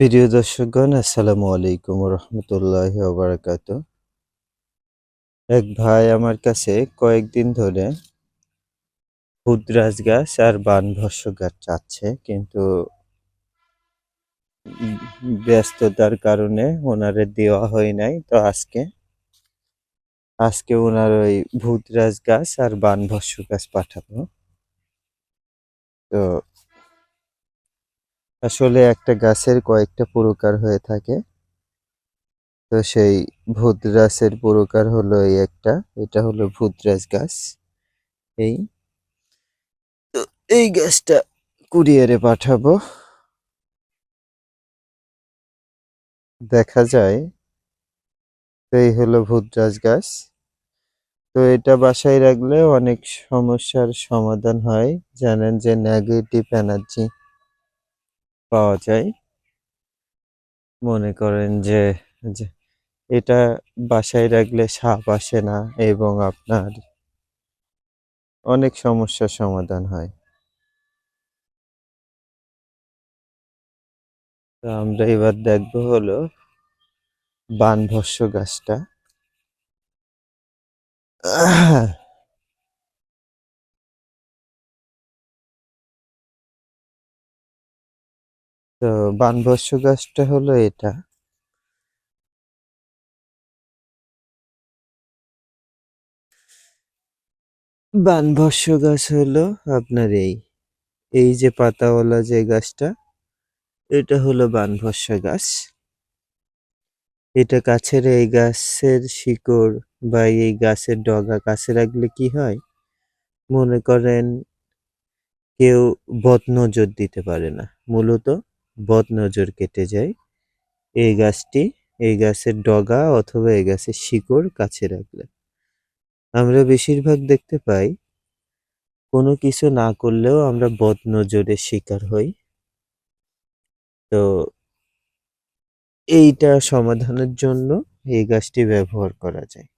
প্রিয় দর্শকগণ, আসসালামু আলাইকুম রহমতুল্লাহ বারাকাত এক ভাই আমার কাছে কয়েকদিন ধরে ক্ষুদ্রাজ গাছ আর বান বানভস্য গাছ চাচ্ছে, কিন্তু ব্যস্ততার কারণে ওনারে দেওয়া হয় নাই। তো আজকে আজকে ওনার ওই ভূতরাজ গাছ আর বানভস্য গাছ পাঠাবো। তো আসলে একটা গাছের কয়েকটা প্রকার হয়ে থাকে। তো সেই ভূতরাজের প্রকার হলো এই একটা, এটা হলো ভূতরাজ গাছ। এই, তো এই গাছটা কুরিয়ারে পাঠাবো। দেখা যায় তো এই হলো ভূতরাজ গাছ। তো এটা বাসায় রাখলে অনেক সমস্যার সমাধান হয়। জানেন যে নেগেটিভ এনার্জি পাওয়া যায়। মনে করেন যে এটা বাসায় রাখলে সাপ আসে না এবং আপনার অনেক সমস্যার সমাধান হয়। তো আমরা এবার দেখব হলো বানভস্য গাছটা। তো বানভস্য গাছটা হলো এটা। বানভস্য গাছ হলো আপনার এই এই যে পাতাওয়ালা যে গাছটা, এটা হলো বানভস্য গাছ এটা গাছের এই গাছের শিকড় বা এই গাছের ডগা কাছে রাখলে কি হয়? মনে করেন কেউ বদনজর দিতে পারে না, মূলত বদনজর কেটে যায়। এই গাছটি, এই গাছের ডগা অথবা এই গাছের শিকড় কাছে রাখলে। আমরা বেশিরভাগ দেখতে পাই, কোনো কিছু না করলেও আমরা বদনজরের শিকার হই। তো এইটা সমাধানের জন্য এই গাছটি ব্যবহার করা যায়।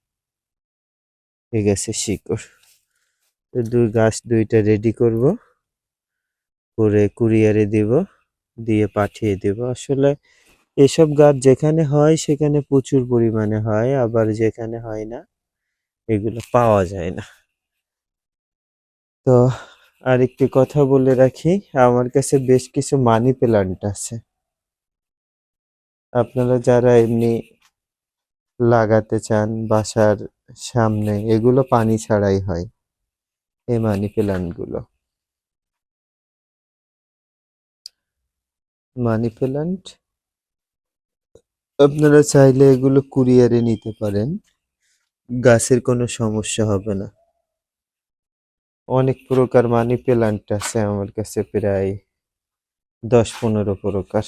এই গাছের শিকড়। তো দুই গাছ দুইটা রেডি করব। করে কুরিয়ারে দিব। দিয়ে পাঠিয়ে দেব। আসলে এসব গাছ যেখানে হয় সেখানে প্রচুর পরিমাণে হয়, আবার যেখানে হয় না এগুলো পাওয়া যায় না। তো আরেকটি কথা বলে রাখি, আমার কাছে বেশ কিছু মানি প্ল্যান্ট আছে। আপনারা যারা এমনি লাগাতে চান বাসার সামনে, এগুলো পানি ছাড়াই হয়, এই মানি প্ল্যান্ট মানি প্ল্যান্ট আপনারা চাইলে এগুলো কুরিয়ারে নিতে পারেন। গাছের কোনো সমস্যা হবে না। অনেক প্রকার মানি প্ল্যান্ট আছে আমার কাছে প্রায় দশ পনেরো প্রকার।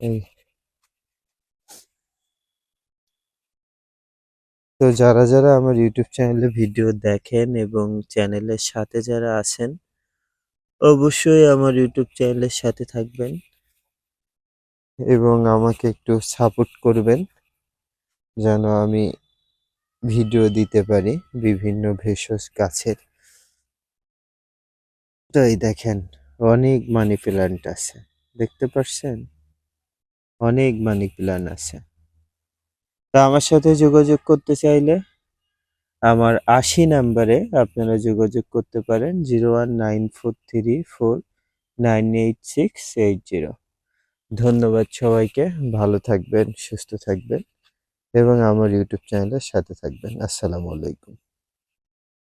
এই তো যারা যারা আমার ইউটিউব চ্যানেলে ভিডিও দেখেন এবং চ্যানেলের সাথে যারা আছেন, অবশ্যই আমার ইউটিউব চ্যানেলের সাথে থাকবেন এবং আমাকে একটু সাপোর্ট করবেন যেন আমি ভিডিও দিতে পারি বিভিন্ন ভেষজ গাছের। তো এই দেখেন, অনেক মানি প্ল্যান্ট আছে, দেখতে পাচ্ছেন অনেক মানি প্ল্যান্ট আছে। তা আমার সাথে যোগাযোগ করতে চাইলে আমার আশি নাম্বারে আপনারা যোগাযোগ করতে পারেন zero one nine four three four nine eight six eight zero ধন্যবাদ সবাইকে, ভালো থাকবেন, সুস্থ থাকবেন এবং আমার ইউটিউব চ্যানেলের সাথে থাকবেন। আসসালামু আলাইকুম।